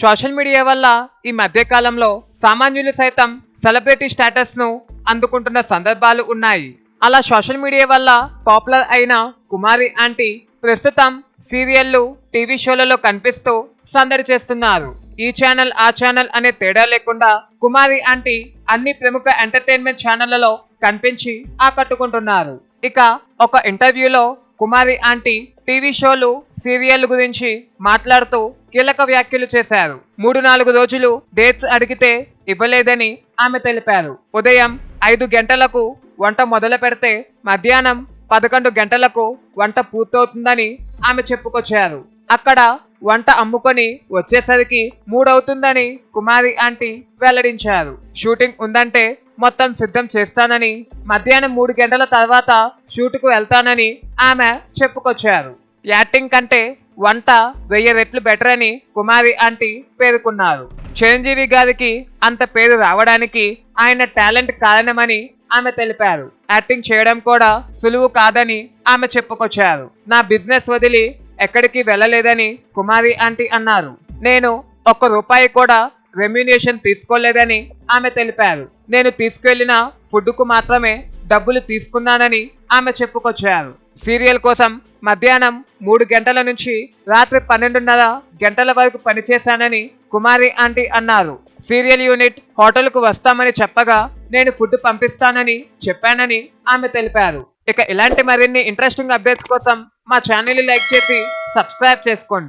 Social media వల్ల ఈ మధ్యకాలంలో సామాన్యులు సైతం సెలబ్రిటీ స్టేటస్ను అందుకుంటున్న సందర్భాలు ఉన్నాయి. అలా సోషల్ మీడియా వల్ల పాపులర్ అయిన కుమారి ఆంటీ ప్రస్తుతం సీరియళ్ళు టీవీ షోలలో కనిపిస్తూ సందడి చేస్తున్నారు. ఈ ఛానల్ ఆ ఛానల్ అనే తేడా లేకుండా కుమారి ఆంటీ అన్ని ప్రముఖ ఎంటర్టైన్మెంట్ ఛానళ్ళలో కనిపించి ఆకట్టుకుంటున్నారు. ఇక ఒక ఇంటర్వ్యూలో కుమారి ఆంటీ టీవీ షోలు సీరియల్ గురించి మాట్లాడుతూ కీలక వ్యాఖ్యలు చేశారు. మూడు నాలుగు రోజులు డేట్స్ అడిగితే ఇవ్వలేదని ఆమె తెలిపారు. ఉదయం ఐదు గంటలకు వంట మొదలు పెడితే మధ్యాహ్నం పదకొండు గంటలకు వంట పూర్తవుతుందని ఆమె చెప్పుకొచ్చారు. అక్కడ వంట అమ్ముకొని వచ్చేసరికి మూడవుతుందని కుమారి ఆంటీ వెల్లడించారు. షూటింగ్ ఉందంటే మొత్తం సిద్ధం చేస్తానని మధ్యాహ్నం మూడు గంటల తర్వాత షూటుకు వెళ్తానని ఆమె చెప్పుకొచ్చారు. యాక్టింగ్ కంటే వంట వెయ్యి రెట్లు బెటర్ అని కుమారి ఆంటీ పేర్కొన్నారు. చిరంజీవి గారికి అంత పేరు రావడానికి ఆయన టాలెంట్ కారణమని ఆమె తెలిపారు. యాక్టింగ్ చేయడం కూడా సులువు కాదని ఆమె చెప్పుకొచ్చారు. నా బిజినెస్ వదిలి ఎక్కడికి వెళ్ళలేదని కుమారి ఆంటీ అన్నారు. నేను ఒక్క రూపాయి కూడా రెమ్యునేషన్ తీసుకోలేదని ఆమె తెలిపారు. నేను తీసుకెళ్ళిన ఫుడ్కు మాత్రమే డబ్బులు తీసుకున్నానని ఆమె చెప్పుకొచ్చారు. సీరియల్ కోసం మధ్యాహ్నం మూడు గంటల నుంచి రాత్రి పన్నెండున్నర గంటల వరకు పనిచేశానని కుమారి ఆంటీ అన్నారు. సీరియల్ యూనిట్ హోటల్కు వస్తామని చెప్పగా నేను ఫుడ్ పంపిస్తానని చెప్పానని ఆమె తెలిపారు. ఇక ఇలాంటి మరిన్ని ఇంట్రెస్టింగ్ అప్డేట్స్ కోసం మా ఛానల్ లైక్ చేసి సబ్స్క్రైబ్ చేసుకోండి.